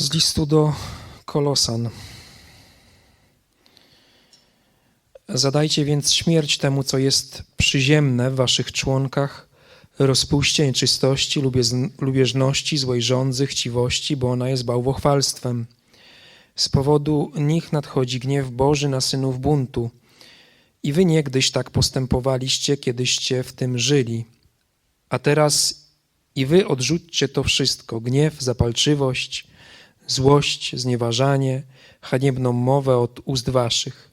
Z listu do Kolosan. Zadajcie więc śmierć temu, co jest przyziemne w waszych członkach, rozpuście, nieczystości, lubieżności, złej żądzy, chciwości, bo ona jest bałwochwalstwem. Z powodu nich nadchodzi gniew Boży na synów buntu. I wy niegdyś tak postępowaliście, kiedyście w tym żyli. A teraz i wy odrzućcie to wszystko: gniew, zapalczywość, złość, znieważanie, haniebną mowę od ust waszych.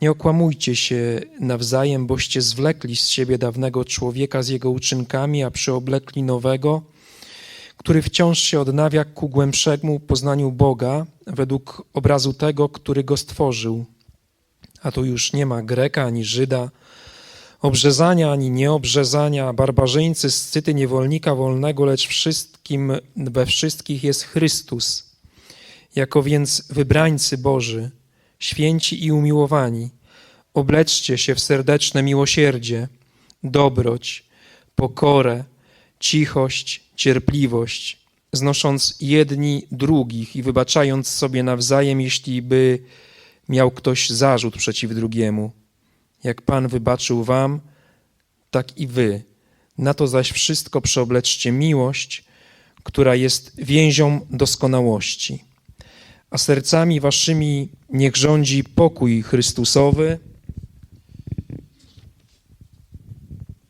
Nie okłamujcie się nawzajem, boście zwlekli z siebie dawnego człowieka z jego uczynkami, a przyoblekli nowego, który wciąż się odnawia ku głębszemu poznaniu Boga według obrazu tego, który go stworzył. A tu już nie ma Greka ani Żyda, obrzezania ani nieobrzezania, barbarzyńcy, scyty, niewolnika wolnego, lecz wszystkim, we wszystkich jest Chrystus. Jako więc wybrańcy Boży, święci i umiłowani, obleczcie się w serdeczne miłosierdzie, dobroć, pokorę, cichość, cierpliwość, znosząc jedni drugich i wybaczając sobie nawzajem, jeśli by miał ktoś zarzut przeciw drugiemu. Jak Pan wybaczył wam, tak i wy. Na to zaś wszystko przeobleczcie miłość, która jest więzią doskonałości. A sercami waszymi niech rządzi pokój Chrystusowy,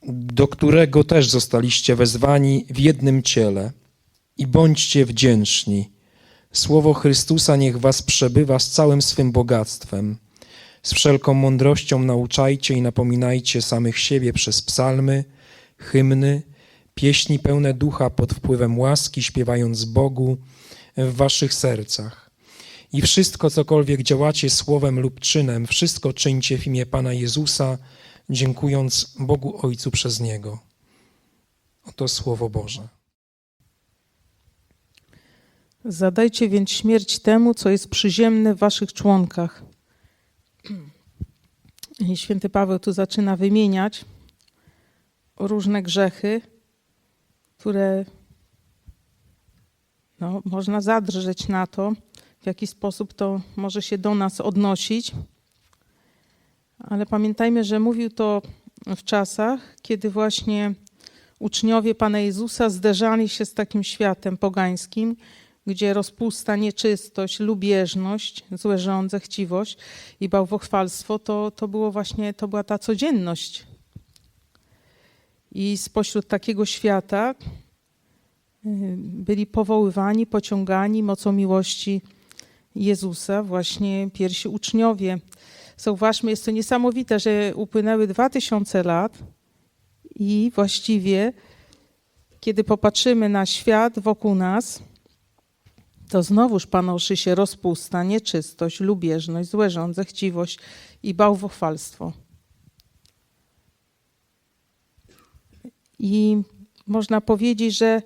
do którego też zostaliście wezwani w jednym ciele. I bądźcie wdzięczni. Słowo Chrystusa niech was przebywa z całym swym bogactwem. Z wszelką mądrością nauczajcie i napominajcie samych siebie przez psalmy, hymny, pieśni pełne ducha pod wpływem łaski, śpiewając Bogu w waszych sercach. I wszystko, cokolwiek działacie słowem lub czynem, wszystko czyńcie w imię Pana Jezusa, dziękując Bogu Ojcu przez Niego. Oto Słowo Boże. Zadajcie więc śmierć temu, co jest przyziemne w waszych członkach. I święty Paweł tu zaczyna wymieniać różne grzechy, które no, można zadrżeć na to, w jaki sposób to może się do nas odnosić. Ale pamiętajmy, że mówił to w czasach, kiedy właśnie uczniowie Pana Jezusa zderzali się z takim światem pogańskim, gdzie rozpusta, nieczystość, lubieżność, złe żądze, chciwość i bałwochwalstwo to, to było właśnie, to była ta codzienność. I spośród takiego świata y, byli powoływani, pociągani mocą miłości Jezusa właśnie pierwsi uczniowie. Zauważmy, jest to niesamowite, że upłynęły dwa tysiące lat i właściwie, kiedy popatrzymy na świat wokół nas, to znowuż panoszy się rozpusta, nieczystość, lubieżność, złe żądze, chciwość i bałwochwalstwo. I można powiedzieć, że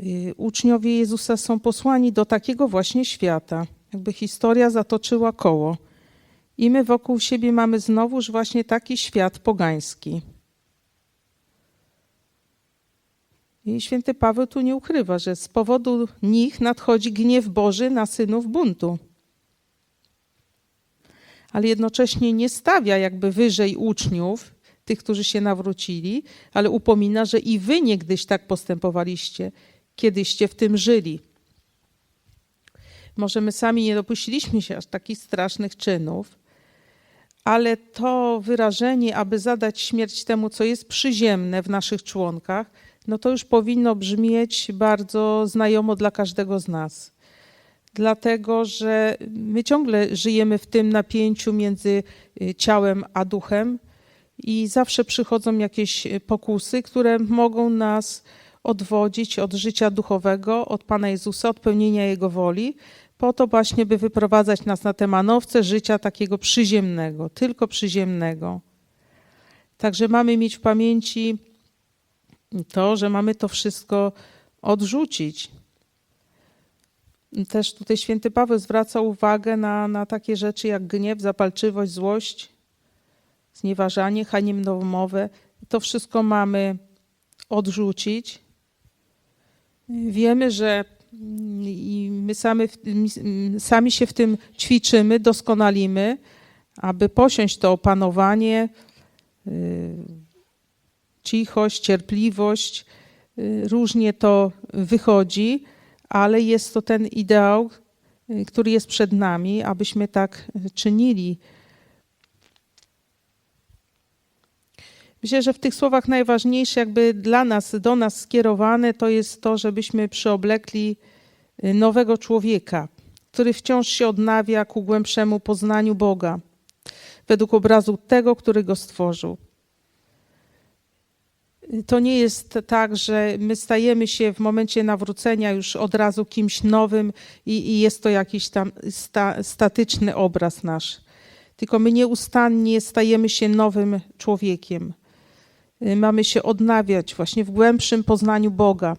y, uczniowie Jezusa są posłani do takiego właśnie świata. Jakby historia zatoczyła koło. I my wokół siebie mamy znowuż właśnie taki świat pogański. I święty Paweł tu nie ukrywa, że z powodu nich nadchodzi gniew Boży na synów buntu. Ale jednocześnie nie stawia jakby wyżej uczniów, tych, którzy się nawrócili, ale upomina, że i wy niegdyś tak postępowaliście, kiedyście w tym żyli. Może my sami nie dopuściliśmy się aż takich strasznych czynów, ale to wyrażenie, aby zadać śmierć temu, co jest przyziemne w naszych członkach, no to już powinno brzmieć bardzo znajomo dla każdego z nas. Dlatego, że my ciągle żyjemy w tym napięciu między y, ciałem a duchem i zawsze przychodzą jakieś pokusy, które mogą nas odwodzić od życia duchowego, od Pana Jezusa, od pełnienia Jego woli, po to właśnie, by wyprowadzać nas na te manowce życia takiego przyziemnego, tylko przyziemnego. Także mamy mieć w pamięci to, że mamy to wszystko odrzucić. Też tutaj święty Paweł zwraca uwagę na, na takie rzeczy jak gniew, zapalczywość, złość, znieważanie, haniebną mowę. To wszystko mamy odrzucić. Wiemy, że i my sami, sami się w tym ćwiczymy, doskonalimy, aby posiąść to opanowanie, y, cichość, cierpliwość. Y, Różnie to wychodzi, ale jest to ten ideał, y, który jest przed nami, abyśmy tak y, czynili. Myślę, że w tych słowach najważniejsze, jakby dla nas, do nas skierowane, to jest to, żebyśmy przyoblekli nowego człowieka, który wciąż się odnawia ku głębszemu poznaniu Boga, według obrazu tego, który go stworzył. To nie jest tak, że my stajemy się w momencie nawrócenia już od razu kimś nowym i, i jest to jakiś tam sta, statyczny obraz nasz. Tylko my nieustannie stajemy się nowym człowiekiem. Y, Mamy się odnawiać właśnie w głębszym poznaniu Boga.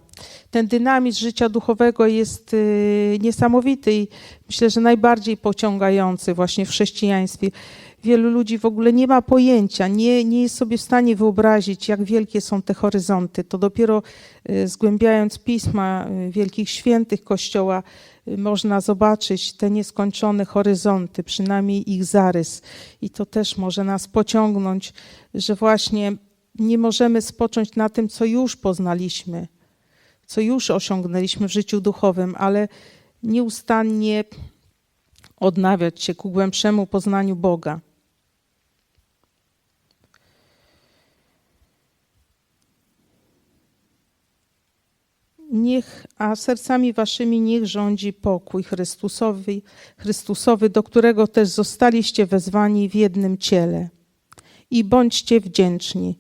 Ten dynamizm życia duchowego jest y, niesamowity i myślę, że najbardziej pociągający właśnie w chrześcijaństwie. Wielu ludzi w ogóle nie ma pojęcia, nie, nie jest sobie w stanie wyobrazić, jak wielkie są te horyzonty. To dopiero y, zgłębiając pisma y, wielkich świętych Kościoła, y, można zobaczyć te nieskończone horyzonty, przynajmniej ich zarys. I to też może nas pociągnąć, że właśnie nie możemy spocząć na tym, co już poznaliśmy, co już osiągnęliśmy w życiu duchowym, ale nieustannie odnawiać się ku głębszemu poznaniu Boga. Niech, a sercami waszymi niech rządzi pokój Chrystusowy, Chrystusowy, do którego też zostaliście wezwani w jednym ciele. I bądźcie wdzięczni.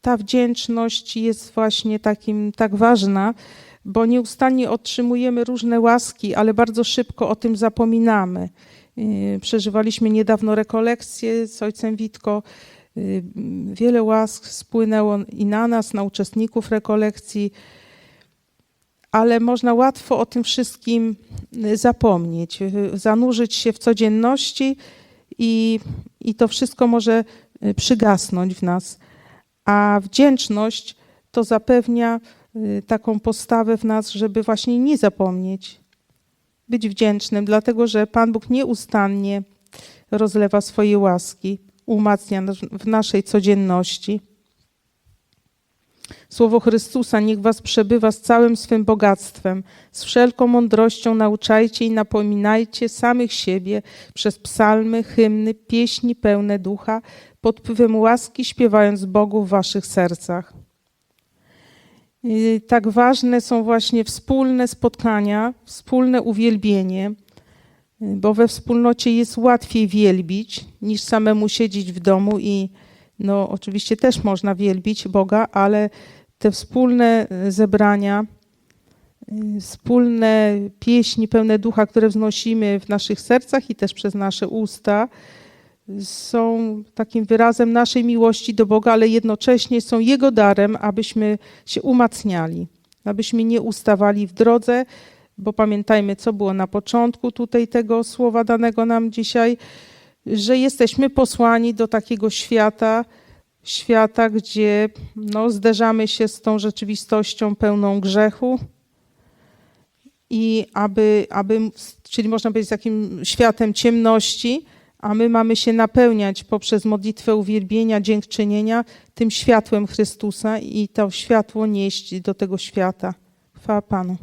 Ta wdzięczność jest właśnie takim, tak ważna, bo nieustannie otrzymujemy różne łaski, ale bardzo szybko o tym zapominamy. Yy, Przeżywaliśmy niedawno rekolekcję z ojcem Witko. Yy, Wiele łask spłynęło i na nas, na uczestników rekolekcji, ale można łatwo o tym wszystkim yy, zapomnieć, yy, zanurzyć się w codzienności i, i to wszystko może przygasnąć w nas. A wdzięczność to zapewnia y, taką postawę w nas, żeby właśnie nie zapomnieć, być wdzięcznym, dlatego że Pan Bóg nieustannie rozlewa swoje łaski, umacnia w naszej codzienności. Słowo Chrystusa niech was przebywa z całym swym bogactwem, z wszelką mądrością nauczajcie i napominajcie samych siebie przez psalmy, hymny, pieśni pełne ducha, pod wpływem łaski śpiewając Bogu w waszych sercach. I Tak ważne są właśnie wspólne spotkania, wspólne uwielbienie, bo we wspólnocie jest łatwiej wielbić niż samemu siedzieć w domu i no oczywiście też można wielbić Boga, ale te wspólne e, zebrania, y, wspólne pieśni pełne ducha, które wznosimy w naszych sercach i też przez nasze usta, są takim wyrazem naszej miłości do Boga, ale jednocześnie są Jego darem, abyśmy się umacniali, abyśmy nie ustawali w drodze, bo pamiętajmy, co było na początku tutaj tego słowa danego nam dzisiaj, że jesteśmy posłani do takiego świata, świata, gdzie no, zderzamy się z tą rzeczywistością pełną grzechu i aby, aby, czyli można powiedzieć takim światem ciemności, a my mamy się napełniać poprzez modlitwę uwielbienia, dziękczynienia tym światłem Chrystusa i to światło nieść do tego świata. Chwała Panu.